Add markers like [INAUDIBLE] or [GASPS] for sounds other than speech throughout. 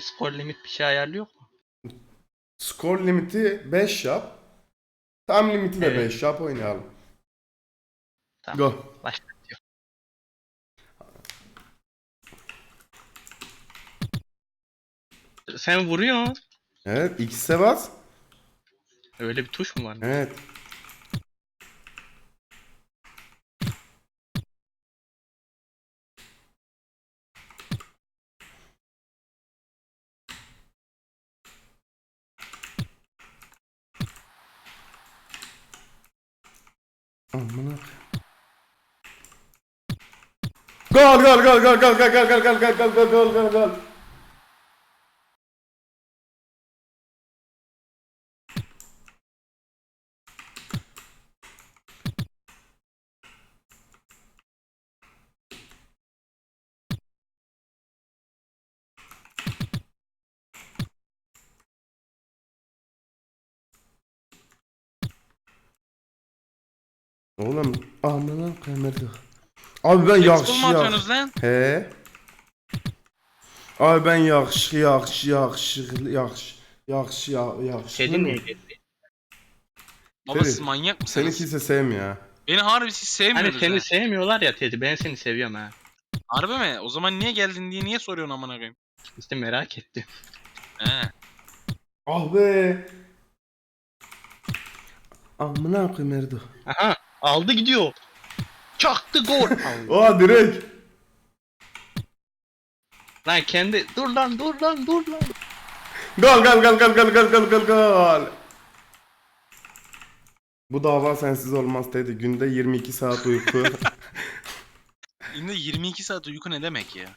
skor limit bir şey ayarlıyor mu? Skor limiti 5 yap. Tam limiti de Evet. 5 yap oynayalım. Tamam. Go. Başlatıyor. Sen vuruyorsun. Evet X'e bas. Öyle bir tuş mu var? Evet. Amına. Gol gol gol gol gol gol gol gol gol gol gol gol gol gol Oğlum amına koyayım. Abi ben atıyorsunuz lan? He. Abi ben yakşı yakşı yakşı yakşı yakşı ya- yakşı. Kedi niye geldi? Baba siz manyak Seni mısınız? kimse sevmiyor ha. Beni harbi siz Hani sevmiyorsunuz seni ha. sevmiyorlar ya Teddy. Ben seni seviyorum ha. Harbi mi? O zaman niye geldin diye niye soruyorsun amına koyayım? İşte merak ettim. He. Ah be. Amına koyayım Erdo. Aha aldı gidiyor. Çaktı gol. [LAUGHS] Oha direkt. lan kendi dur lan dur lan dur lan. Gol gol gol gol gol gol gol gol gol. Bu dava sensiz olmaz dedi. Günde 22 saat uyku. [LAUGHS] Günde 22 saat uyku ne demek ya?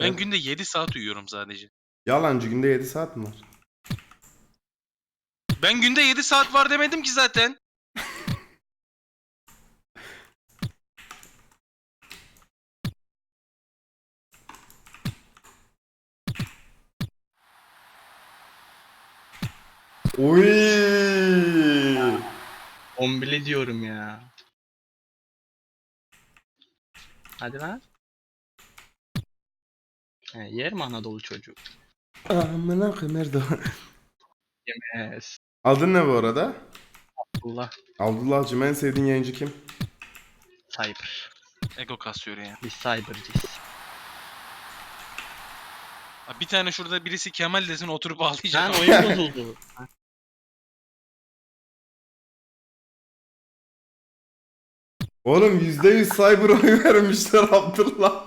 Ben Evet. günde 7 saat uyuyorum sadece. Yalancı günde 7 saat mi var? Ben günde 7 saat var demedim ki zaten. Uy. Ombili diyorum ya. Hadi lan. He, yer mi Anadolu çocuğu? Amına koyayım Erdo. Yemez. Adın ne bu arada? Allah Abdullah'cım en sevdiğin yayıncı kim? cyber. Ego kasıyor ya. Biz cyberciyiz. Abi Bir tane şurada birisi Kemal desin oturup ağlayacak. Lan oyun bozuldu. [LAUGHS] Oğlum %100 cyber oy vermişler Abdullah.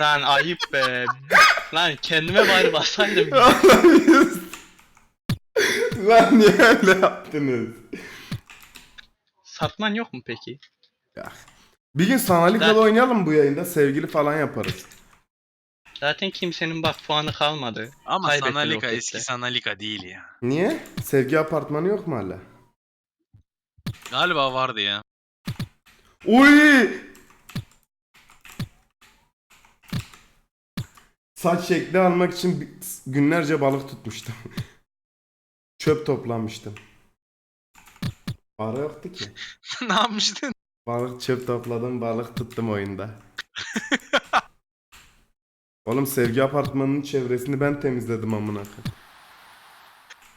Lan ayıp be. Lan kendime bari basaydım. [LAUGHS] Lan niye öyle yaptınız? Satman yok mu peki? Bir gün Sanalikalı Ben- oynayalım bu yayında. Sevgili falan yaparız. Zaten kimsenin bak puanı kalmadı. Ama Kaybetti Sanalika Roket'te. eski Sanalika değil ya. Niye? Sevgi apartmanı yok mu hala? Galiba vardı ya. Uy! Saç şekli almak için günlerce balık tutmuştum. [LAUGHS] Çöp toplamıştım. Para yoktu ki. [LAUGHS] ne yapmıştın? Balık çöp topladım, balık tuttum oyunda. [LAUGHS] Oğlum sevgi apartmanının çevresini ben temizledim amına koyayım.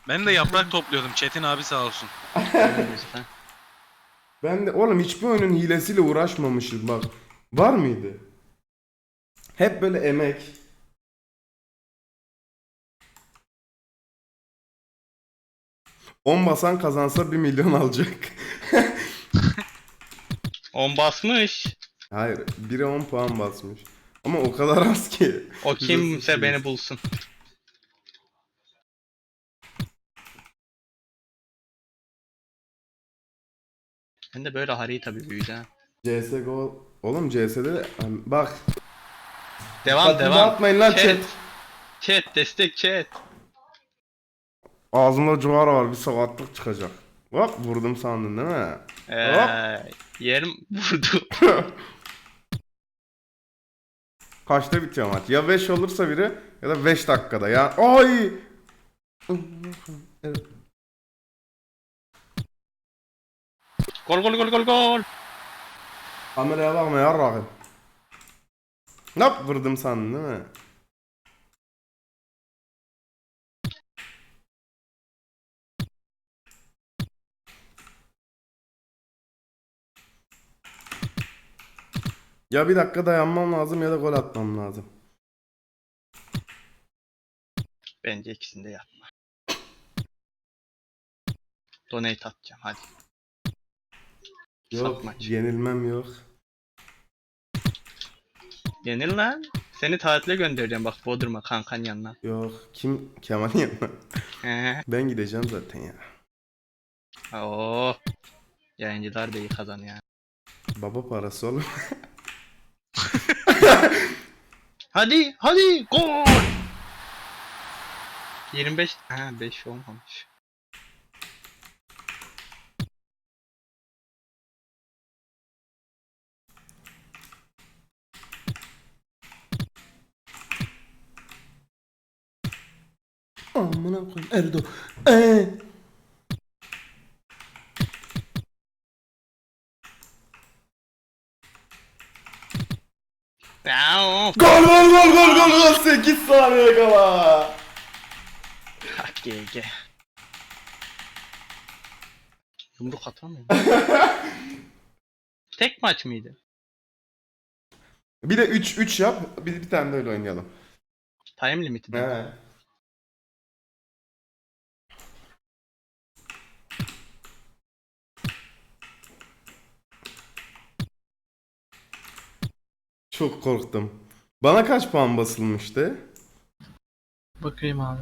Ben de yaprak topluyordum. Çetin abi sağ olsun. Ben de oğlum hiçbir oyunun hilesiyle uğraşmamışız bak. Var mıydı? Hep böyle emek. On basan kazansa 1 milyon alacak. [LAUGHS] 10 basmış. Hayır, biri 10 puan basmış. Ama o kadar az ki. O kimse beni bulsun. Ben de böyle harita bir büyüdü ha. CSGO Oğlum CS'de de bak. Devam Dikkatimi devam. dağıtmayın lan chat. Chat destek chat. Ağzımda cuvara var bir sakatlık çıkacak. Bak vurdum sandın değil mi? Eee yerim [LAUGHS] vurdu. [LAUGHS] Kaçta bitiyor maç? Ya 5 olursa biri ya da 5 dakikada ya. Ay! Gol gol gol gol gol. Kameraya bakma yarrağım. Ne yap vurdum sandın değil mi? Ya bir dakika dayanmam lazım ya da gol atmam lazım. Bence ikisini de yapma. Donate atacağım hadi. Yok Saf maç. yenilmem yok. Yenil lan. Seni tatile göndereceğim bak Bodrum'a kankan yanına. Yok kim Kemal'in yanına. Ben gideceğim zaten ya. Oo. Yayıncılar da iyi kazanıyor. Baba parası oğlum. [LAUGHS] Hadi hadi gol. 25 ha 5 olmamış. Amına koyayım Erdo. Ee. Gol gol gol gol gol gol 8 saniye kala. Hak GG. Yumruk atamıyor. [LAUGHS] Tek maç mıydı? Bir de 3 3 yap. Bir, bir tane de öyle oynayalım. Time limiti mi? He. Çok korktum. Bana kaç puan basılmıştı? Bakayım abi.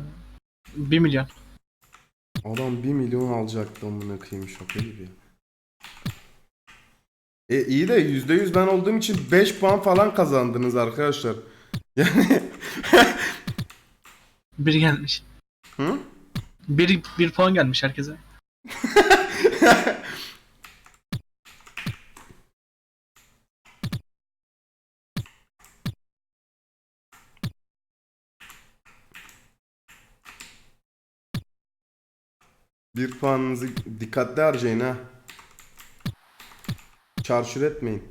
1 milyon. Adam 1 milyon alacaktı amına koyayım şaka gibi. E iyi de %100 ben olduğum için 5 puan falan kazandınız arkadaşlar. [LAUGHS] Yani 1 gelmiş. Hı? 1 1 puan gelmiş herkese. [LAUGHS] Bir puanınızı dikkatli harcayın ha. Çarşur etmeyin.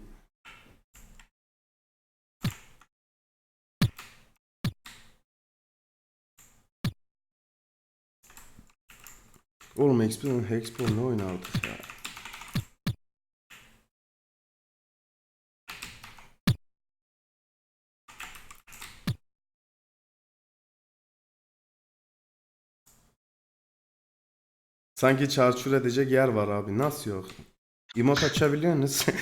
Oğlum Expo'nun Hexpo ne oynardık ya? Sanki çarçur edecek yer var abi. Nasıl yok? Emot açabiliyor musunuz?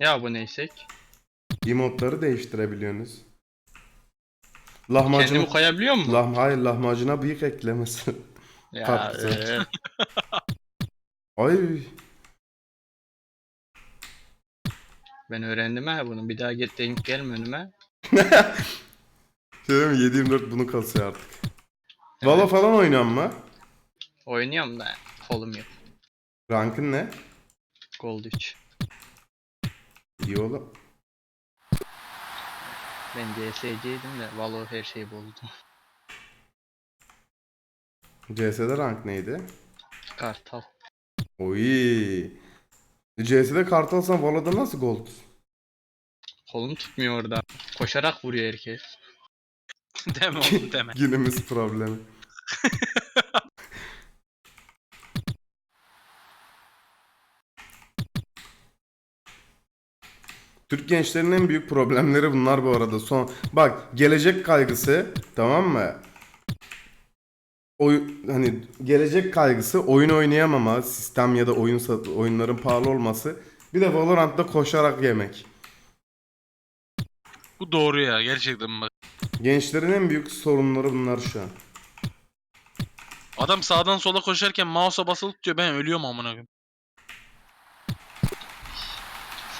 Ya bu neysek? Emotları değiştirebiliyorsunuz. Lahmacun Kendimi koyabiliyor mu? Lah hayır lahmacuna bıyık eklemesi. ya e, Ay ben öğrendim ha bunu. Bir daha get denk gelme önüme. [LAUGHS] şey değil mi 724 bunu kasıyor artık. Valo falan oynayan mı? Oynuyorum da kolum yok. Rankın ne? Gold 3. İyi oğlum. Ben CS'ciydim de Valo her şeyi bozdu. CS'de rank neydi? Kartal. Oy. CS'de kart alsan Valo'da nasıl gold? Kolum tutmuyor orada. Koşarak vuruyor herkes. [LAUGHS] deme oğlum deme. [LAUGHS] Günümüz problemi. [LAUGHS] Türk gençlerinin en büyük problemleri bunlar bu arada. Son bak gelecek kaygısı tamam mı? Oy, hani gelecek kaygısı oyun oynayamama, sistem ya da oyun oyunların pahalı olması. Bir de Valorant'ta koşarak yemek. Bu doğru ya gerçekten bak. Gençlerin en büyük sorunları bunlar şu an. Adam sağdan sola koşarken mouse'a basılı tutuyor ben ölüyorum amına koyayım.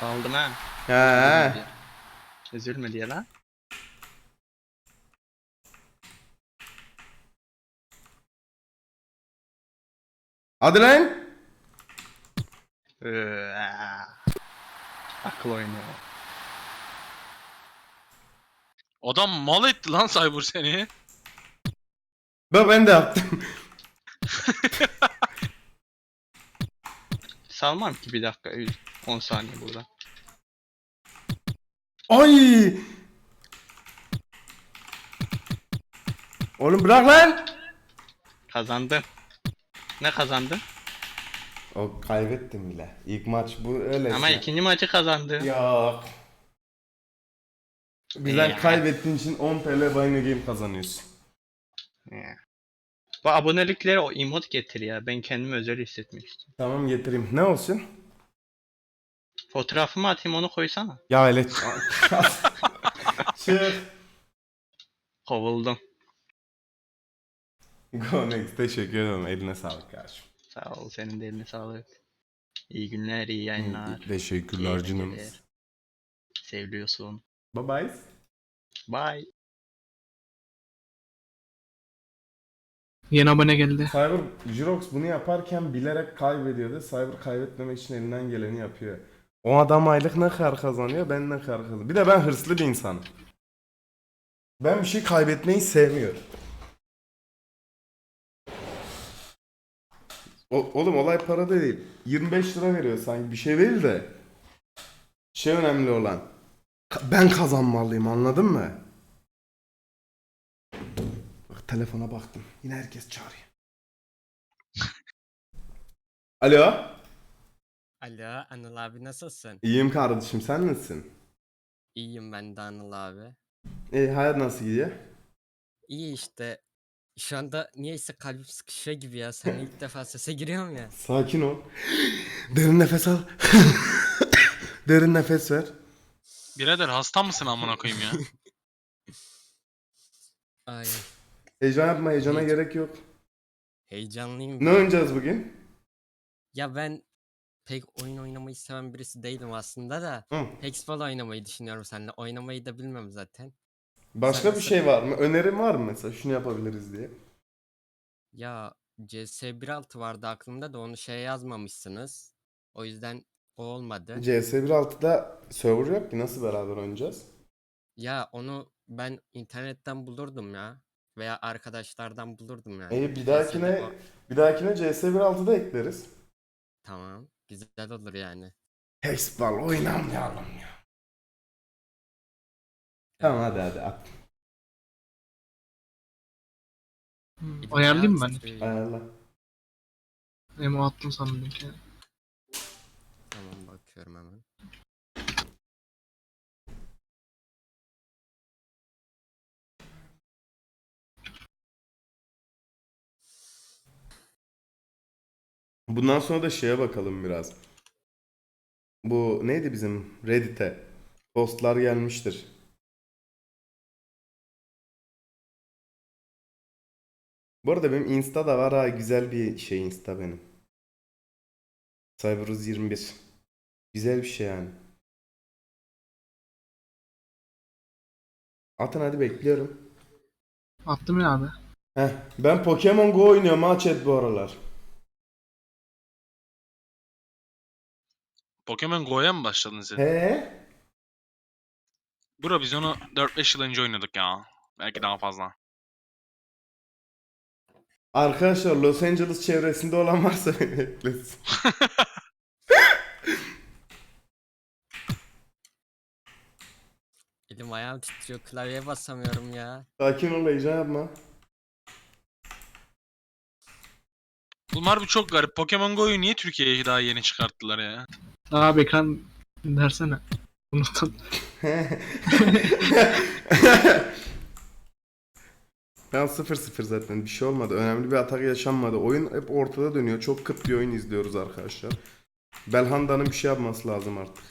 Saldım ha. He. Üzülme diye lan. Hadi lan. Ee, Akıl oynuyor. Adam mal etti lan Cyber seni. Ben, ben de yaptım. [LAUGHS] Salmam ki bir dakika. 10 saniye burada. Ay! Oğlum bırak lan! Kazandın. Ne kazandın? O kaybettim bile. İlk maç bu öyle. Ama ikinci maçı kazandı. Yok. Bizden Ya. kaybettiğin için 10 TL New Game kazanıyorsun. Ya. Bu aboneliklere o emot getir ya. Ben kendimi özel hissetmek istiyorum. Tamam getireyim. Ne olsun? Fotoğrafımı atayım onu koysana. Ya öyle. [LAUGHS] Çık. Kovuldum. Go next. Teşekkür ederim. Eline sağlık kardeşim. Sağ ol. Senin de eline sağlık. İyi günler, iyi yayınlar. Teşekkürler iyi canım. Seviliyorsun. Bye bye. Bye. Yeni abone geldi. Cyber Jirox bunu yaparken bilerek kaybediyordu. Cyber kaybetmemek için elinden geleni yapıyor. O adam aylık ne kadar kazanıyor, ben ne kadar kazanıyorum. Bir de ben hırslı bir insanım. Ben bir şey kaybetmeyi sevmiyorum. O, oğlum olay para değil. 25 lira veriyor sanki bir şey değil de. Şey önemli olan. Ben kazanmalıyım anladın mı? Telefona baktım. Yine herkes çağırıyor. [LAUGHS] Alo. Alo Anıl abi nasılsın? İyiyim kardeşim sen nasılsın? İyiyim ben de Anıl abi. İyi hayat nasıl gidiyor? İyi işte. Şu anda niyeyse kalbim sıkışıyor gibi ya. Sen ilk [LAUGHS] defa sese giriyorum ya. Sakin ol. [GASPS] Derin nefes al. [LAUGHS] Derin nefes ver. Birader hasta mısın amına koyayım ya? Ay Heyecan yapma heyecana Hiç. gerek yok. heyecanlıyım. Ne ya. oynayacağız bugün? Ya ben pek oyun oynamayı seven birisi değilim aslında da. Hı. Hexball oynamayı düşünüyorum seninle. Oynamayı da bilmem zaten. Başka Sen bir şey var mı? Önerin var mı mesela şunu yapabiliriz diye? Ya CS 1.6 vardı aklımda da onu şey yazmamışsınız. O yüzden o olmadı. CS 1.6'da server yok ki nasıl beraber oynayacağız? Ya onu ben internetten bulurdum ya. Veya arkadaşlardan bulurdum yani. İyi bir dahakine bir dahakine CS 1.6'da ekleriz. Tamam. Güzel olur yani. Hexball oynamayalım ya. Tamam hadi hadi at. Hmm, Bir de Ayarlayayım mı ben? titriyor. Ayarla. Emo attım sandım ki. Tamam bakıyorum hemen. Bundan sonra da şeye bakalım biraz. Bu neydi bizim Reddit'e? Postlar gelmiştir. Bu arada benim Insta'da var ha güzel bir şey Insta benim. Cyberuz 21. Güzel bir şey yani. Atın hadi bekliyorum. Attım ya abi. Heh, ben Pokemon Go oynuyorum ha chat bu aralar. Pokemon Go'ya mı başladın sen? He? Bro biz onu 4-5 yıl önce oynadık ya. Belki daha fazla. Arkadaşlar Los Angeles çevresinde olan varsa beni eklesin. [LAUGHS] Elim ayağım titriyor. Klavyeye basamıyorum ya. Sakin ol heyecan yapma. Bunlar bir çok garip. Pokemon Go'yu niye Türkiye'ye daha yeni çıkarttılar ya? Abi ekran dersene. Unuttum. [LAUGHS] Ben 0-0 zaten bir şey olmadı. Önemli bir atak yaşanmadı. Oyun hep ortada dönüyor. Çok kıt bir oyun izliyoruz arkadaşlar. Belhanda'nın bir şey yapması lazım artık.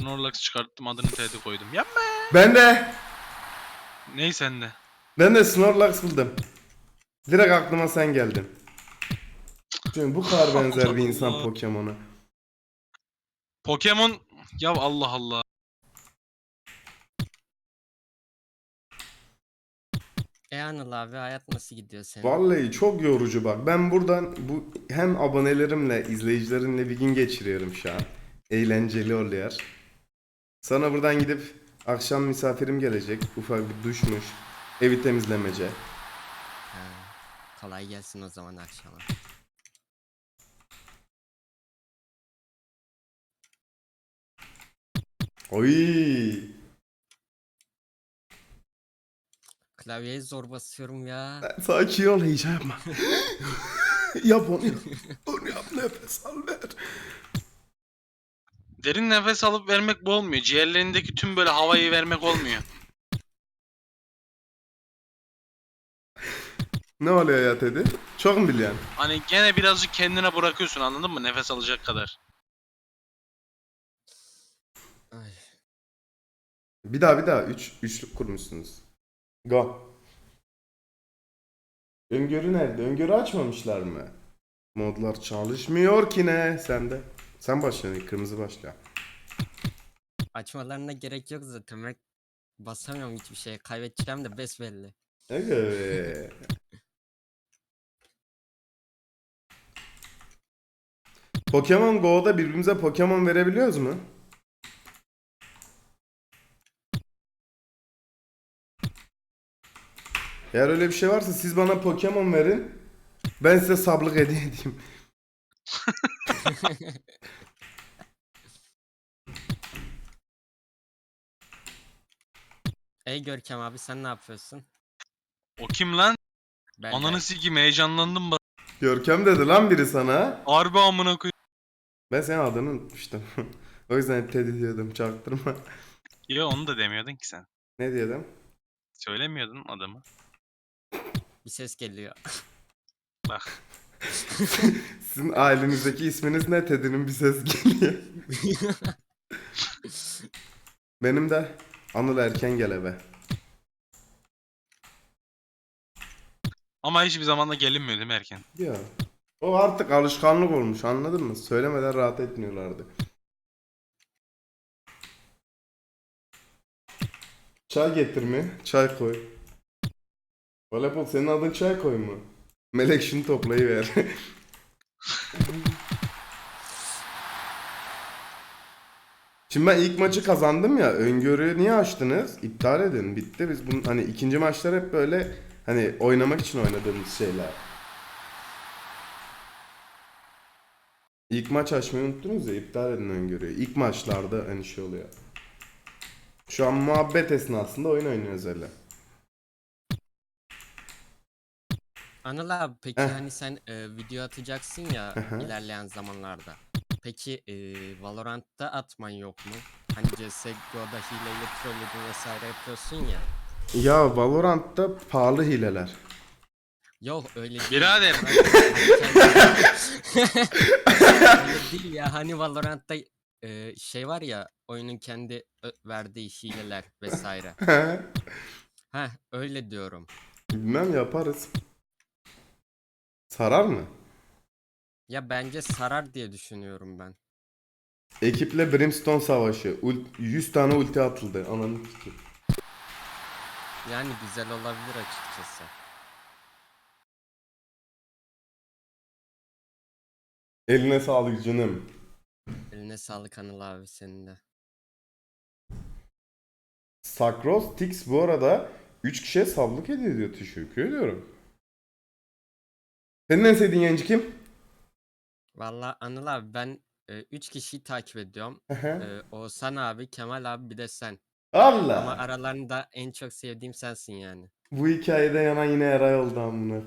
Snorlax çıkarttım adını TD koydum. Yapma. Ben de Ney sende? ben de Snorlax buldum. Direkt aklıma sen geldin. Çünkü bu kadar benzer bir insan. Pokemon'a. Pokemon ya Allah Allah. E Anıl abi hayat nasıl gidiyor senin? Vallahi çok yorucu bak. Ben buradan bu hem abonelerimle, izleyicilerimle bir gün geçiriyorum şu an. Eğlenceli oluyor. Sonra buradan gidip akşam misafirim gelecek. Ufak bir duşmuş. Evi temizlemece. Ha, kolay gelsin o zaman akşama. Oy! Klavyeye zor basıyorum ya. Sakin ol heyecan yapma. [LAUGHS] yap onu yap. Onu yap nefes al ver. Derin nefes alıp vermek bu olmuyor. Ciğerlerindeki tüm böyle havayı vermek olmuyor. Ne oluyor ya Teddy? Çok mu biliyorsun? Hani gene birazcık kendine bırakıyorsun anladın mı? Nefes alacak kadar. Bir daha bir daha. Üç, üçlük kurmuşsunuz. Go. Öngörü nerede? Öngörü açmamışlar mı? Modlar çalışmıyor ki ne? Sen de. Sen başla. Kırmızı başla. Açmalarına gerek yok zaten. Ben basamıyorum hiçbir şeye. Kaybedeceğim de besbelli. Evet. [LAUGHS] Pokemon Go'da birbirimize Pokemon verebiliyoruz mu? Eğer öyle bir şey varsa siz bana Pokemon verin. Ben size sablık hediye edeyim. [LAUGHS] Ey Görkem abi sen ne yapıyorsun? O kim lan? Ben de- Ananı sikeyim heyecanlandım bak. Görkem dedi lan biri sana. Harbi amına koyayım. Ben senin adını unutmuştum. [LAUGHS] o yüzden hep Teddy diyordum çaktırma. Ya onu da demiyordun ki sen. ne diyordum? Söylemiyordun adamı. Bir ses geliyor. Bak. [LAUGHS] Sizin ailenizdeki isminiz ne? Teddy'nin bir ses geliyor. [LAUGHS] Benim de Anıl Erken gel eve. Ama hiçbir zaman da gelinmiyor değil mi erken? Ya. O artık alışkanlık olmuş anladın mı? Söylemeden rahat etmiyorlardı. Çay getir mi? Çay koy. Voleybol senin adın çay koy mu? Melek şunu toplayıver. [LAUGHS] Şimdi ben ilk maçı kazandım ya. Öngörüyü niye açtınız? İptal edin. Bitti. Biz bunun hani ikinci maçlar hep böyle hani oynamak için oynadığımız şeyler. İlk maç açmayı unuttunuz ya iptal edin öngörüyü. İlk maçlarda hani şey oluyor. Şu an muhabbet esnasında oyun oynuyoruz öyle. Anıl abi peki Heh. hani sen e, video atacaksın ya ilerleyen zamanlarda. Peki e, Valorant'ta atman yok mu? Hani CSGO'da hileyle trolledin vesaire yapıyorsun ya. Ya Valorant'ta pahalı hileler. Yok öyle değil. Birader. [LAUGHS] öyle değil ya hani Valorant'ta e, şey var ya oyunun kendi verdiği hileler vesaire. Heh öyle diyorum. Bilmem yaparız. Sarar mı? Ya bence sarar diye düşünüyorum ben. Ekiple Brimstone savaşı. Ult- 100 tane ulti atıldı. Ananı sikeyim. Yani güzel olabilir açıkçası. Eline sağlık canım. Eline sağlık Anıl abi senin de. Sakros Tix bu arada 3 kişiye sablık hediye ediyor. Teşekkür ediyorum. Senin en sevdiğin yayıncı kim? Valla Anıl abi ben 3 kişiyi takip ediyorum. E, Oğuzhan abi, Kemal abi bir de sen. Ama Allah. aralarında en çok sevdiğim sensin yani. Bu hikayede yanan yine Eray oldu amına.